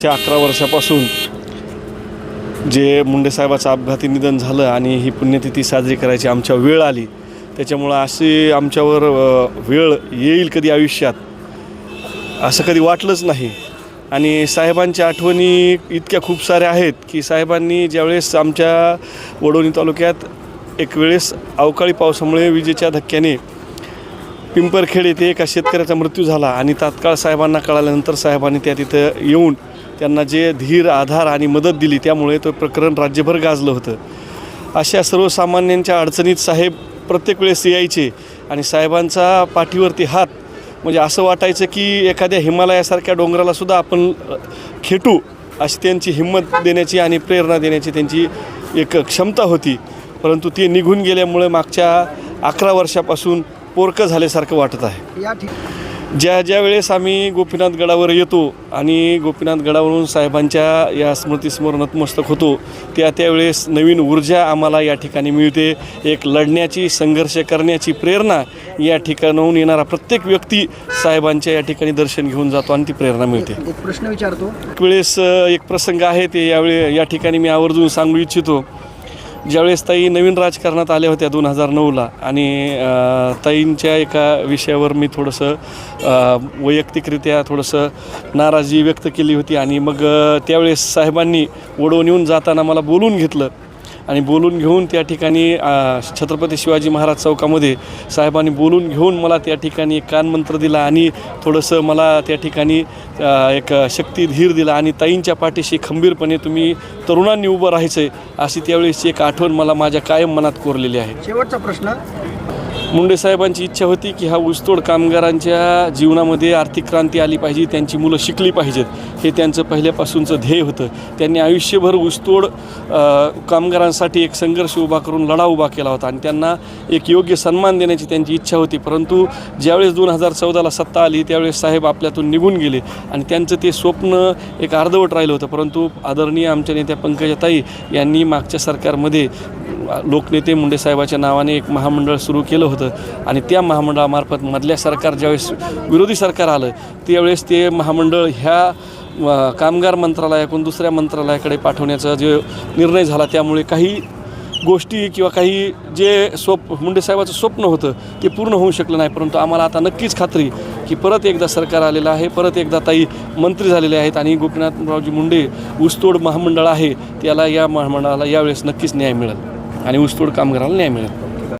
त्या अकरा वर्षापासून जे मुंडे साहेबाचं अपघाती निधन झालं आणि ही पुण्यतिथी साजरी करायची आमच्या वेळ आली त्याच्यामुळं अशी आमच्यावर वेळ येईल कधी आयुष्यात असं कधी वाटलंच नाही. आणि साहेबांच्या आठवणी इतक्या खूप साऱ्या आहेत की साहेबांनी ज्यावेळेस आमच्या वडोणी तालुक्यात एक वेळेस अवकाळी पावसामुळे विजेच्या धक्क्याने पिंपरखेड येथे एका शेतकऱ्याचा मृत्यू झाला आणि तात्काळ साहेबांना कळाल्यानंतर साहेबांनी त्या तिथं येऊन त्यांना जे धीर आधार आणि मदत दिली त्यामुळे तो प्रकरण राज्यभर गाजलं होतं. अशा सर्वसामान्यांच्या अडचणीत साहेब प्रत्येक वेळेस यायचे आणि साहेबांचा पाठीवरती हात म्हणजे असं वाटायचं की एखाद्या हिमालयासारख्या डोंगरालासुद्धा आपण खेटू अशी त्यांची हिंमत देण्याची आणि प्रेरणा देण्याची त्यांची एक क्षमता होती. परंतु ते निघून गेल्यामुळे मागच्या अकरा वर्षापासून पोरकं झाल्यासारखं वाटत आहे. या ठिकाणी ज्या ज्या वेळेस आम्ही गोपीनाथ गडावर येतो आणि गोपीनाथ गडावरून साहेबांच्या या स्मृतीसमोर नतमस्तक होतो त्या त्यावेळेस नवीन ऊर्जा आम्हाला या ठिकाणी मिळते. एक लढण्याची संघर्ष करण्याची प्रेरणा या ठिकाणाहून येणारा प्रत्येक व्यक्ती साहेबांच्या या ठिकाणी दर्शन घेऊन जातो आणि ती प्रेरणा मिळते. एक प्रश्न विचारतो. एक वेळेस एक प्रसंग आहे ते यावेळी या ठिकाणी मी आवर्जून सांगू इच्छितो. ज्यावेळेस ताई नवीन राजकारणात आल्या होत्या दोन हजार नऊला आणि ताईंच्या एका विषयावर मी थोडंसं वैयक्तिकरित्या थोडंसं नाराजी व्यक्त केली होती आणि मग त्यावेळेस साहेबांनी ओढवून येऊन जाताना मला बोलून घेतलं. आणि बोलून घेऊन त्या ठिकाणी छत्रपती शिवाजी महाराज चौकामध्ये साहेबांनी बोलून घेऊन मला त्या ठिकाणी कानमंत्र दिला आणि थोडंसं मला त्या ठिकाणी एक शक्ती धीर दिला आणि ताईंच्या पाठीशी खंबीरपणे तुम्ही तरुणांनी उभं राहायचं आहे अशी त्यावेळेसची एक आठवण मला माझ्या कायम मनात कोरलेली आहे. शेवटचा प्रश्न मुंडे साहेबांची इच्छा होती की हा ऊसतोड कामगारांच्या जीवनामध्ये आर्थिक क्रांती आली पाहिजे त्यांची मुलं शिकली पाहिजेत. हे त्यांचं पहिल्यापासूनचं ध्येय होतं. त्यांनी आयुष्यभर ऊसतोड कामगारांसाठी एक संघर्ष उभा करून लढा उभा केला होता आणि त्यांना एक योग्य सन्मान देण्याची त्यांची इच्छा होती. परंतु ज्यावेळेस दोन हजार चौदाला सत्ता आली त्यावेळेस साहेब आपल्यातून निघून गेले आणि त्यांचं ते स्वप्न एक अर्धवट राहिलं होतं. परंतु आदरणीय आमच्या नेत्या पंकजाताई यांनी मागच्या सरकारमध्ये लोकनेते मुंडे साहेबाच्या नावाने एक महामंडळ सुरू केलं होतं. आणि त्या महामंडळामार्फत मधल्या सरकार ज्यावेळेस विरोधी सरकार आलं त्यावेळेस ते महामंडळ ह्या कामगार मंत्रालयाकडून दुसऱ्या मंत्रालयाकडे पाठवण्याचा जे निर्णय झाला त्यामुळे काही गोष्टी किंवा काही जे स्वप मुंडे साहेबाचं स्वप्न होतं ते पूर्ण होऊ शकलं नाही. परंतु आम्हाला आता नक्कीच खात्री की परत एकदा सरकार आलेलं आहे परत एकदा ताई मंत्री झालेले आहेत आणि गोपीनाथरावजी मुंडे ऊसतोड महामंडळ आहे त्याला या महामंडळाला यावेळेस नक्कीच न्याय मिळेल. आणि ऊसतोड कामगाराला न्याय मिळेल.